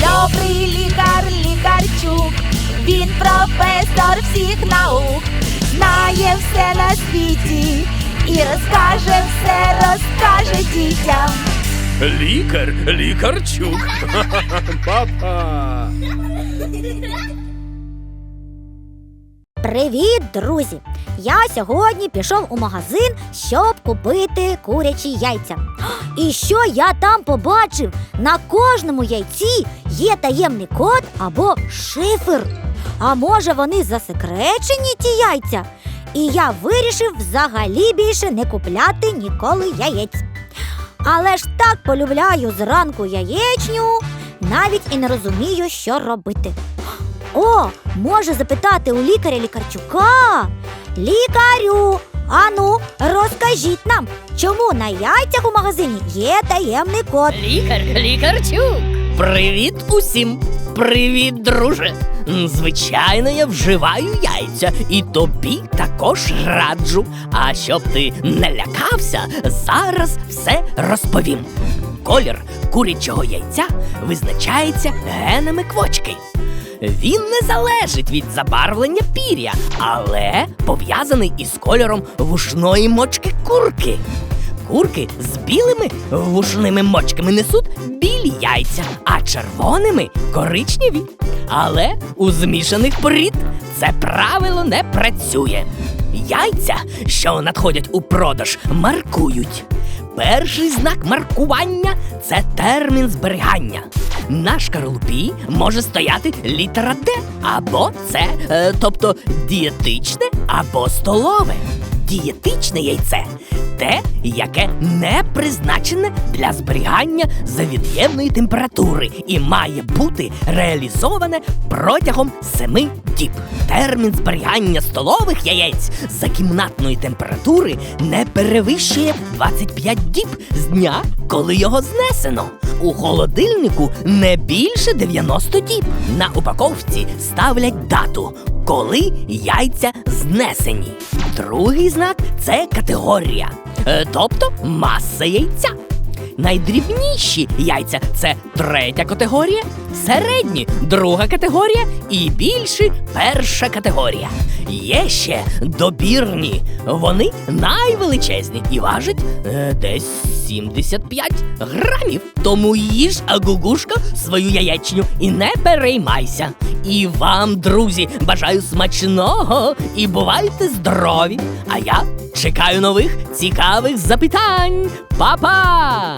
Добрий лікар, лікарчук, він професор всіх наук, знає все на світі і розкаже все, розкаже дітям. Лікар, лікарчук. Папа. Привіт, друзі! Я сьогодні пішов у магазин, щоб купити курячі яйця. І що я там побачив? На кожному яйці є таємний код або шифр. А може вони засекречені ті яйця? І я вирішив взагалі більше не купляти ніколи яєць. Але ж так полюбляю зранку яєчню, навіть і не розумію, що робити. О, може запитати у лікаря лікарчука. Лікарю, ану, розкажіть нам, чому на яйцях у магазині є таємний код. Лікар, лікарчук. Привіт усім! Привіт, друже! Звичайно, я вживаю яйця і тобі також раджу. А щоб ти не лякався, зараз все розповім. Колір курячого яйця визначається генами квочки. Він не залежить від забарвлення пір'я, але пов'язаний із кольором вушної мочки курки. Курки з білими вушними мочками несуть білі яйця, а червоними коричневі. Але у змішаних порід це правило не працює. Яйця, що надходять у продаж, маркують. Перший знак маркування це термін зберігання на шкарлупі може стояти літера Д. Або С, е, тобто дієтичне або столове. Дієтичне яйце те, яке не призначене для зберігання завід'ємної температури і має бути реалізоване протягом 7 Тіп. Термін зберігання столових яєць за кімнатної температури не перевищує 25 діб з дня, коли його знесено. У холодильнику не більше 90 діб. На упаковці ставлять дату, коли яйця знесені. Другий знак це категорія, е, тобто маса яйця. Найдрібніші яйця це третя категорія середні друга категорія і більші перша категорія. Є ще добірні. Вони найвеличезні і важать е, десь 75 грамів. Тому їж агугушка свою яєчню і не переймайся. І вам, друзі, бажаю смачного і бувайте здорові. А я чекаю нових цікавих запитань. Па-па!